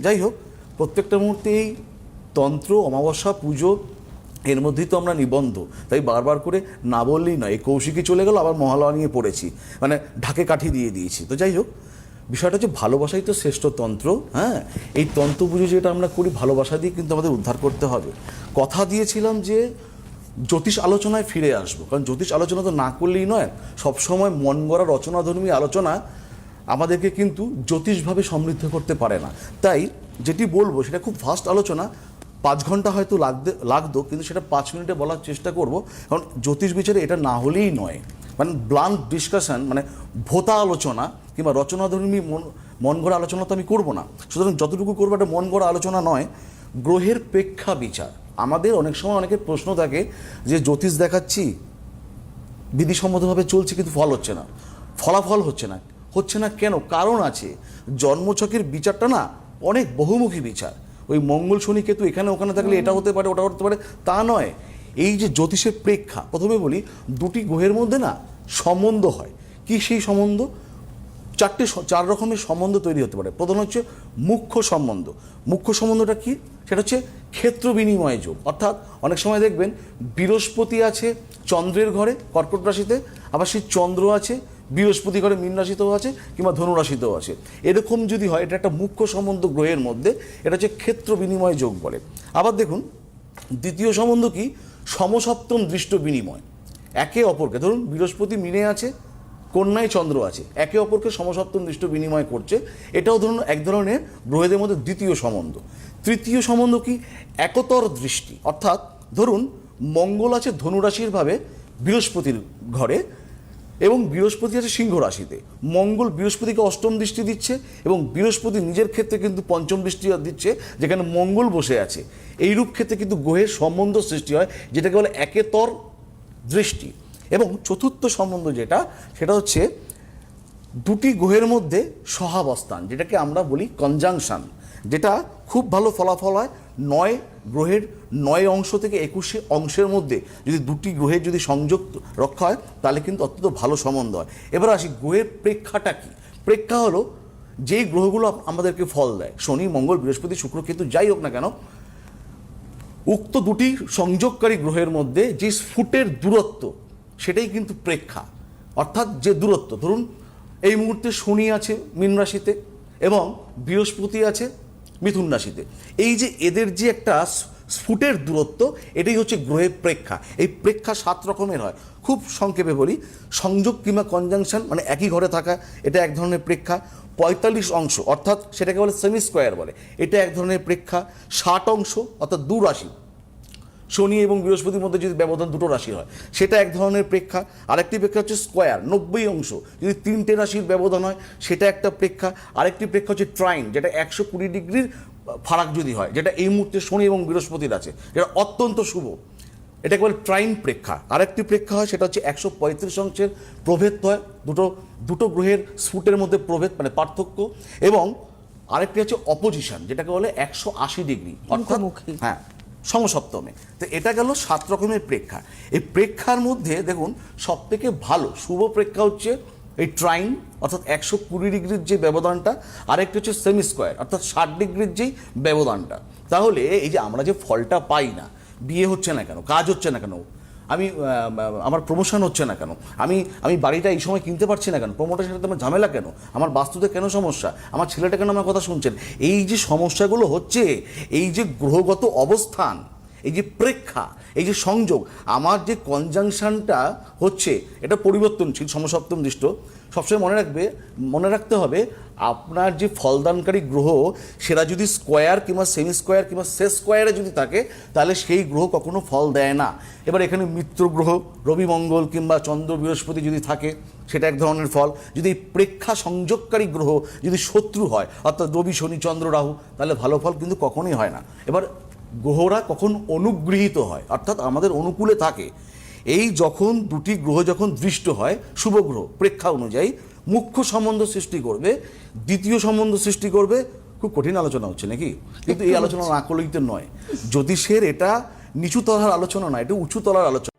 যাই হোক প্রত্যেকটা মুহূর্তেই তন্ত্র, অমাবস্যা, পুজো, এর মধ্যেই তো আমরা নিবন্ধ। তাই বারবার করে না বললেই নয়, এই কৌশিকী চলে গেল, আবার মহালয়া নিয়ে পড়েছি। মানে ঢাকে কাঠি দিয়ে দিয়েছি। তো যাই হোক, বিষয়টা হচ্ছে ভালোবাসাই তো শ্রেষ্ঠ তন্ত্র হ্যাঁ? এই তন্ত্র পুজো যেটা আমরা করি, ভালোবাসা দিয়ে কিন্তু আমাদের উদ্ধার করতে হবে। কথা দিয়েছিলাম যে জ্যোতিষ আলোচনায় ফিরে আসব। কারণ জ্যোতিষ আলোচনা তো না করলেই নয়, সবসময় মন গড়া রচনাধর্মী আলোচনা আমাদেরকে কিন্তু জ্যোতিষভাবে সমৃদ্ধ করতে পারে না। তাই যেটি বলব, সেটা খুব ফাস্ট আলোচনা, পাঁচ ঘণ্টা হয়তো লাগতে, লাগতো, কিন্তু সেটা পাঁচ মিনিটে বলার চেষ্টা করব। কারণ জ্যোতিষ বিচারে এটা না হলেই নয়। মানে ব্লান্ট ডিসকাশন মানে ভোতা আলোচনা কিংবা রচনাধর্মী মন মন গড়া আলোচনা তো আমি করব না। সুতরাং যতটুকু করব একটা মন গড়া আলোচনা নয়, গ্রহের প্রেক্ষা বিচার। আমাদের অনেক সময় অনেকের প্রশ্ন থাকে যে, জ্যোতিষ দেখাচ্ছি, বিধিসম্মতভাবে চলছে কিন্তু ফল হচ্ছে না। ফলাফল হচ্ছে না। হচ্ছে না কেন? কারণ আছে। জন্মছকের বিচারটা না অনেক বহুমুখী বিচার। ওই মঙ্গল শনি কেতু এখানে ওখানে থাকলে এটা হতে পারে, ওটা হতে পারে, তা নয়। এই যে জ্যোতিষের প্রেক্ষা, প্রথমে বলি, দুটি গ্রহের মধ্যে না সম্বন্ধ হয়। কি সেই সম্বন্ধ? চারটে চার রকমের সম্বন্ধ তৈরি হতে পারে। প্রধান হচ্ছে মুখ্য সম্বন্ধ। মুখ্য সম্বন্ধটা কি? সেটা হচ্ছে ক্ষেত্র বিনিময় যোগ। অর্থাৎ অনেক সময় দেখবেন বৃহস্পতি আছে চন্দ্রের ঘরে, কর্কট রাশিতে, আবার সেই চন্দ্র আছে বৃহস্পতি ঘরে মীন রাশিতেও আছে কিংবা ধনুরাশিতেও আছে। এরকম যদি হয়, এটা একটা মুখ্য সম্বন্ধ গ্রহের মধ্যে, এটা হচ্ছে ক্ষেত্র বিনিময় যোগ বলে। আবার দেখুন, দ্বিতীয় সম্বন্ধ কি? সমসপ্তম দৃষ্ট বিনিময়। একে অপরকে, ধরুন বৃহস্পতি মিনে আছে, কন্যায় চন্দ্র আছে, একে অপরকে সমসপ্তম দৃষ্ট বিনিময় করছে। এটাও ধরুন এক ধরনের গ্রহেদের মধ্যে দ্বিতীয় সম্বন্ধ। তৃতীয় সম্বন্ধ কি? একতর দৃষ্টি। অর্থাৎ ধরুন মঙ্গল আছে ধনুরাশির ভাবে বৃহস্পতির ঘরে এবং বৃহস্পতি আছে সিংহ রাশিতে। মঙ্গল বৃহস্পতিকে অষ্টম দৃষ্টি দিচ্ছে এবং বৃহস্পতি নিজের ক্ষেত্রে কিন্তু পঞ্চম দৃষ্টি দিচ্ছে, যেখানে মঙ্গল বসে আছে। এইরূপ ক্ষেত্রে কিন্তু গ্রহের সম্বন্ধ সৃষ্টি হয়, যেটাকে বলে একেতর দৃষ্টি। এবং চতুর্থ সম্বন্ধ যেটা, সেটা হচ্ছে দুটি গ্রহের মধ্যে সহাবস্থান, যেটাকে আমরা বলি কনজাংশন, যেটা খুব ভালো ফলাফল হয় নয় গ্রহের নয় অংশ থেকে একুশে অংশের মধ্যে যদি দুটি গ্রহের যদি সংযোগ রক্ষা হয়, তাহলে কিন্তু অত্যন্ত ভালো সম্বন্ধ হয়। এবার আসি, গ্রহের প্রেক্ষাটা কি? প্রেক্ষা হলো যেই গ্রহগুলো আমাদেরকে ফল দেয়, শনি, মঙ্গল, বৃহস্পতি, শুক্র কিন্তু যাই হোক না কেন, উক্ত দুটি সংযোগকারী গ্রহের মধ্যে যে ফুটের দূরত্ব, সেটাই কিন্তু প্রেক্ষা। অর্থাৎ যে দূরত্ব, ধরুন এই মুহূর্তে শনি আছে, মীন রাশিতে, এবং বৃহস্পতি আছে মিথুন রাশিতে। এই যে এদের যে একটা স্ফুটের দূরত্ব, এটাই হচ্ছে গ্রহের প্রেক্ষা। এই প্রেক্ষা সাত রকমের হয়। খুব সংক্ষেপে বলি, সংযোগ কিংবা কনজাংশন মানে একই ঘরে থাকা, এটা এক ধরনের প্রেক্ষা। পঁয়তাল্লিশ অংশ, অর্থাৎ সেটাকে বলে সেমি স্কোয়ার বলে। এটা এক ধরনের প্রেক্ষা। ষাট অংশ, অর্থাৎ দু রাশি। শনি এবং বৃহস্পতির মধ্যে যদি ব্যবধান দুটো রাশি হয় সেটা এক ধরনের প্রেক্ষা। আরেকটি প্রেক্ষা হচ্ছে স্কোয়ার নব্বই অংশ। যদি তিনটে রাশির ব্যবধান হয় সেটা একটা প্রেক্ষা। আরেকটি প্রেক্ষা হচ্ছে ট্রাইন যেটা একশো কুড়ি ডিগ্রির ফারাক যদি হয় যেটা এই মুহূর্তে শনি এবং বৃহস্পতির আছে যেটা অত্যন্ত শুভ। এটাকে বলে ট্রাইন প্রেক্ষা। আরেকটি প্রেক্ষা হয় সেটা হচ্ছে একশো পঁয়ত্রিশ অংশের প্রভেদ হয়। দুটো দুটো গ্রহের স্ফুটের মধ্যে প্রভেদ মানে পার্থক্য। এবং আরেকটি হচ্ছে অপোজিশন যেটাকে বলে একশো আশি ডিগ্রি। অর্থাৎ হ্যাঁ সমসপ্তমে। তো এটা গেল সাত রকমের প্রেক্ষা। এই প্রেক্ষার মধ্যে দেখুন সব থেকে ভালো শুভ প্রেক্ষা হচ্ছে এই ট্রাইন, অর্থাৎ একশো কুড়ি ডিগ্রির যে ব্যবধানটা, আরেকটি হচ্ছে সেমি স্কোয়ার অর্থাৎ ষাট ডিগ্রির যেই ব্যবধানটা। তাহলে এই যে আমরা যে ফলটা পাই না, বিয়ে হচ্ছে না কেন, কাজ হচ্ছে না কেন আমি আমার প্রমোশন হচ্ছে না কেন? আমি আমি বাড়িটা এই সময় কিনতে পারছি না কেন? প্রমোটার সাথে আমার ঝামেলা কেন? আমার বাস্তুতে কেন সমস্যা? আমার ছেলেটা কেন আমার কথা শুনছেন? এই যে সমস্যাগুলো হচ্ছে, এই যে গ্রহগত অবস্থান এই যে প্রেক্ষা, এই যে সংযোগ, আমার যে কনজাংশনটা হচ্ছে, এটা পরিবর্তনশীল, সমসপ্তম দৃষ্ট। সবসময় মনে রাখবে, মনে রাখতে হবে, আপনার যে ফলদানকারী গ্রহ সেটা যদি স্কোয়ার কিংবা সেমি স্কোয়ার কিংবা সেস স্কোয়ারে যদি থাকে, তাহলে সেই গ্রহ কখনো ফল দেয় না। এবার এখানে মিত্র গ্রহ, রবি মঙ্গল কিংবা চন্দ্র বৃহস্পতি যদি থাকে, সেটা এক ধরনের ফল। যদি প্রেক্ষা সংযোগকারী গ্রহ যদি শত্রু হয়, অর্থাৎ রবি, শনি, চন্দ্র, রাহু, তাহলে ভালো ফল কিন্তু কখনোই হয় না। এবার গ্রহরা কখন অনুগৃহীত হয় অর্থাৎ আমাদের অনুকূলে থাকে। এই যখন দুটি গ্রহ যখন দৃষ্ট হয় শুভ গ্রহ প্রেক্ষা অনুযায়ী মুখ্য সম্বন্ধ সৃষ্টি করবে দ্বিতীয় সম্বন্ধ সৃষ্টি করবে খুব কঠিন আলোচনা হচ্ছে নাকি? কিন্তু এই আলোচনা না করলেই তো নয়। জ্যোতিষের এটা নিচু তলার আলোচনা নয় এটা উঁচু তলার আলোচনা।